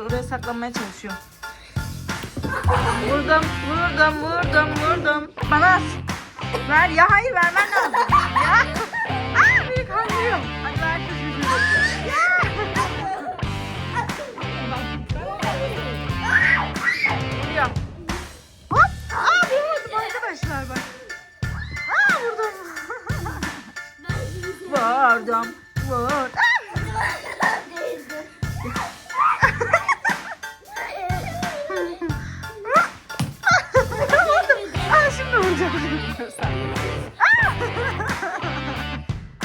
Oraya saklanmaya çalışıyor. Vurdum, vurdum, vurdum, vurdum. Bana. Ver ya hayır vermen lazım. ya. Aa beni kandırıyor. Hadi ver çocuğu. Ya. Vuruyor. Hop. Aa vurmadım arkadaşlar bak. Aa vurdum. Vurdum. Vurdum. Vurdum.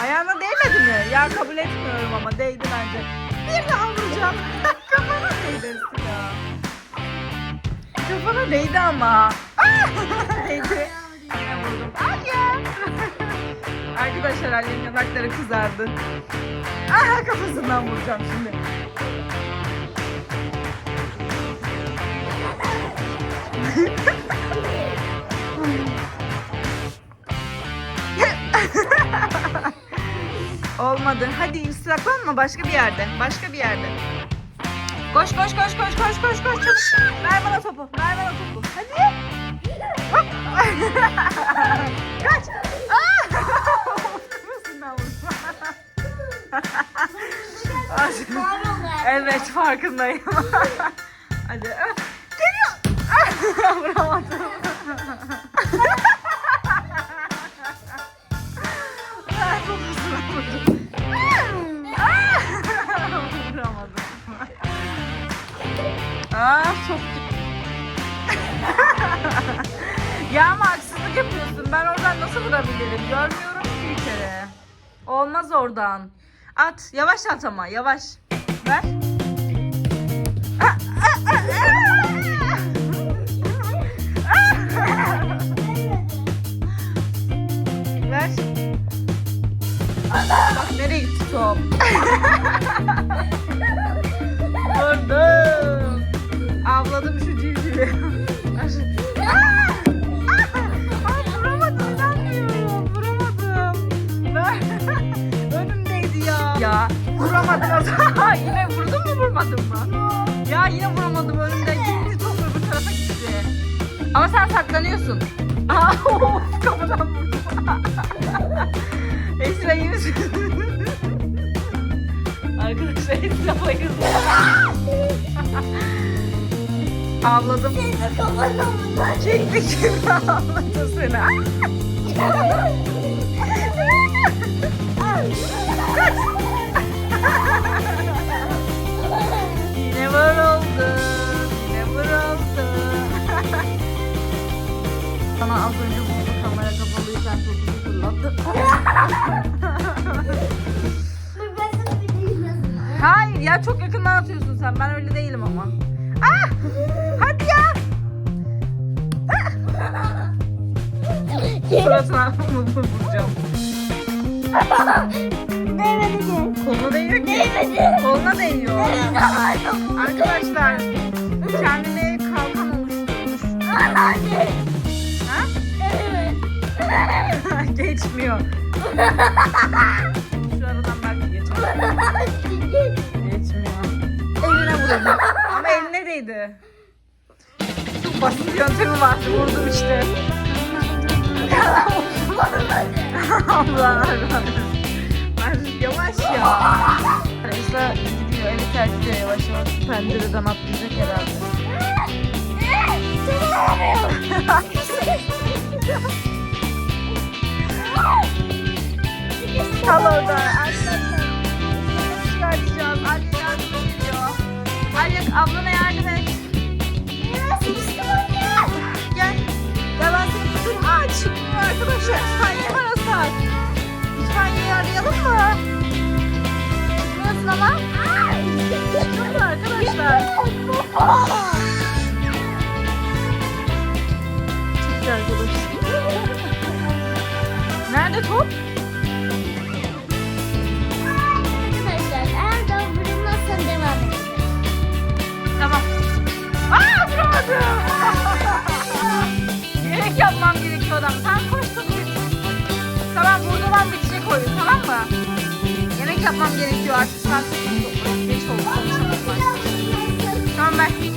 Ayağına değmedi mi? Ya kabul etmiyorum ama değdi bence. Bir daha vuracağım. Kafana değdi ya. Kafana değdi ama. Aa! değdi. Arkadaşlar Ali'nin yanakları kızardı. Aha kafasından vuracağım şimdi. Olmadı. Hadi saklanma başka bir yerde. Başka bir yerde. Koş koş koş koş koş koş koş koş. Ver bana topu. Ver bana topu. Hadi. Kaç. Vurma. evet farkındayım. Hadi. Geliyor. Vuramadım. Çok Ya ama haksızlık yapıyorsun. Ben oradan nasıl vurabilirim? Görmüyorum ki bir kere. Olmaz oradan. At. Yavaş at ama. Yavaş. Ver. Ver. Bak nereye gitti top? ya. Zaman. yine vurdun mu vurmadın mı? Ya yine vuramadım önümde. Gitti top öbür tarafa gitti. Ama sen saklanıyorsun. Aa, of, kapıdan vurdum. Esra iyi misin? Arkadaşlar Esra bayıldı. Avladım. Çekti kim avladı seni? Yine az önce vurdu kamera kapalıyken topuzu fırlattı. Hayır ya çok yakından atıyorsun sen. Ben öyle değilim ama. Ah! Hadi ya. Suratına vuracağım. Koluna değiyor ki. Koluna değiyor. Arkadaşlar kendine kalkan oluşturmuş. Geçmiyor. Şu aradan belki geçer. Geçmiyor. Eline vurdum. Ama eline değdi. Çok basit yöntemi var. Vurdum işte. Allah Allah. Ben yavaş ya. Esra gidiyor evi terk ediyor yavaş yavaş. Pencereden atlayacak herhalde. Kal orada. Arkadaşlar. Çıkartacağız. Anne yardım ediyor. Aylak ablana yardım et. Gel. Ya ben seni tutayım. Aa çıkmıyor arkadaşlar. İtfaiye var Asar. İtfaiyeyi arayalım mı? Çıkmıyorsun ama. Çıkmıyor arkadaşlar. Çıktı arkadaşlar. Nerede top? Tamam. Aa duramadım. Yemek yapmam gerekiyor adam. Sen koş. Tamam burada ben bir çiçek tamam mı? Yemek yapmam gerekiyor artık. Sen toplayın. Oldu. Tamam ben.